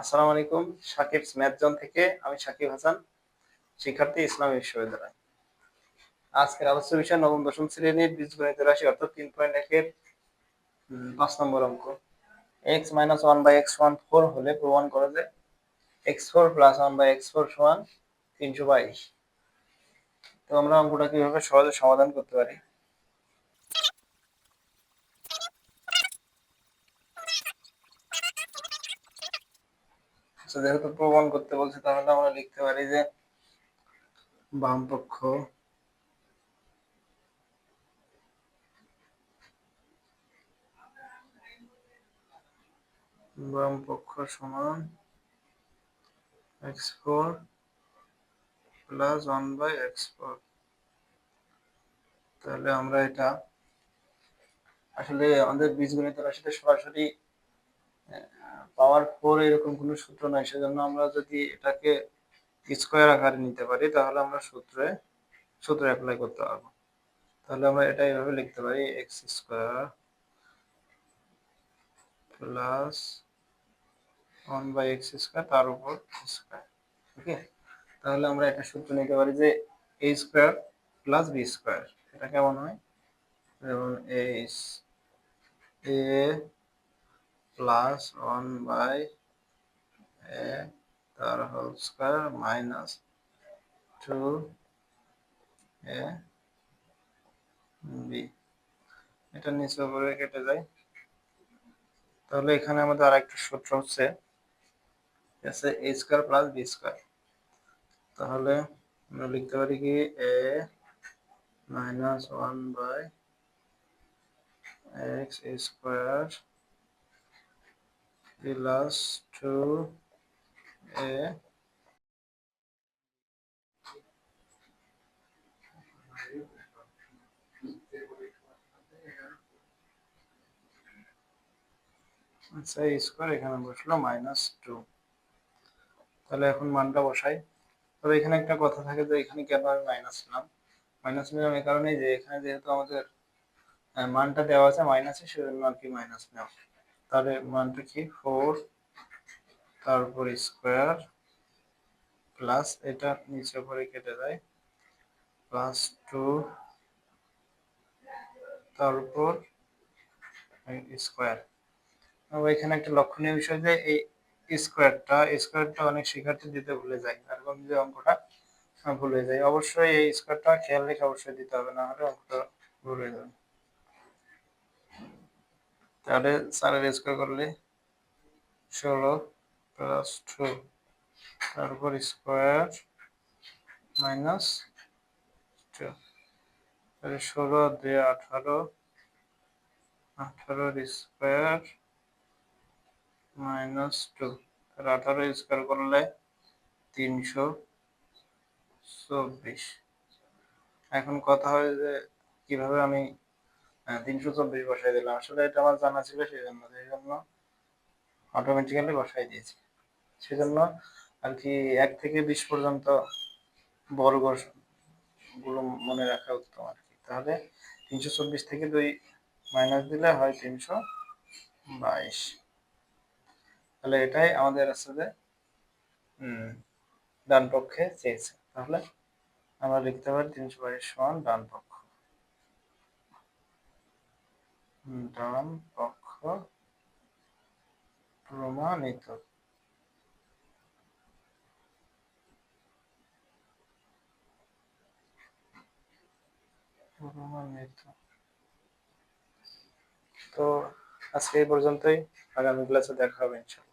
আসসালামু আলাইকুম, Shakib math zone থেকে আমি সাকিব হাসান, শিক্ষার্থী ইসলামী বিশ্ববিদ্যালয়। আজকের আলোচ্য বিষয় নবম, দশম শ্রেণির বীজগণিত রাশি অর্থাৎ তিন পয়েন্ট একের পাঁচ নম্বর অঙ্ক। X minus one by x one four হলে প্রমাণ করে যে x four plus one by x four সমান তিনশো বাইশ। তো আমরা অঙ্কটা কীভাবে সহজে সমাধান করতে পারি? যেহেতু প্রমাণ করতে বলছে, তাহলে আমরা লিখতে পারি যে বাম পক্ষ বাম পক্ষ সমান x four plus one by x four তাহলে আমরা এটা আসলে আমাদের বীজগণিত রাশিতে সরাসরি পাওয়ার ফোর এরকম কোনো সূত্র নাই, সেজন্য আমরা যদি এটাকে স্কোয়ার আকারে নিতে পারি, তাহলে আমরা সূত্রে, সূত্র অ্যাপ্লাই করতে পারব। তাহলে আমরা এটা এইভাবে লিখতে পারি x square plus one by x square তার উপর স্কোয়ার ওকে তাহলে আমরা এটা সূত্র নিতে পারি যে a square plus b square এটা কেমন হয়? যেমন a plus one by a তার whole square minus two a b এটা নিচে উপরে কেটে যায়। তাহলে এখানে আমাদের আরেকটা সূত্র হচ্ছে আছে a square plus b square তাহলে আমরা লিখতে পারি কি a minus one by x square plus two a আচ্ছা স্কোয়ার এখানে বসল মাইনাস টু তাহলে এখন মানটা বসাই। তবে এখানে একটা কথা থাকে যে, এখানে কেন আমি মাইনাস নিলাম? মাইনাস নিলাম এই কারণেই যে, এখানে যেহেতু আমাদের মানটা দেওয়া আছে মাইনাসে সেজন্য আর কি মাইনাস নেওয়া। তাহলে মানটা কি? ফোর, তারপর স্কোয়ার, প্লাস এটা নিচে করে কেটে যায়। প্লাস টু, তারপর স্কোয়ার। এখানে একটা লক্ষণীয় বিষয় যে এই স্কোয়ারটা স্কোয়ারটা অনেক শিক্ষার্থী দিতে ভুলে যায় এরকম যে অঙ্কটা ভুলে যায়। অবশ্যই এই স্কোয়ারটা খেয়াল রেখে অবশ্যই দিতে হবে, না হলে অঙ্কটা ভুলে যাবে। তাহলে চারের স্কোয়ার করলে ষোলো প্লাস টু তারপর স্কোয়ার মাইনাস টু তাহলে ষোলো দুই আঠারো, আঠারোর স্কোয়ার মাইনাস টু তাহলে আঠারো স্কোয়ার করলে তিনশো চব্বিশ। এখন কথা হয় যে কীভাবে আমি তিনশো চব্বিশ বসাই দিলাম। আসলে এটা আমার জানা ছিল সেই জন্য সেই জন্য অটোমেটিক্যালি বসাই দিয়েছি। সেজন্য আর কি এক থেকে বিশ পর্যন্ত বর্গগুলো মনে রাখা উত্তম আর কি তাহলে তিনশো চব্বিশ থেকে দুই মাইনাস দিলে হয় তিনশো বাইশ। তাহলে এটাই আমাদের আসলে ডান পক্ষে চেয়েছে। তাহলে আমরা লিখতে পারি তিনশো বাইশ সমান ডান পক্ষ ডান পক্ষ প্রমাণিত। তো আজকে এই পর্যন্তই। আগামী ক্লাসে দেখা হবে ইনশাল্লাহ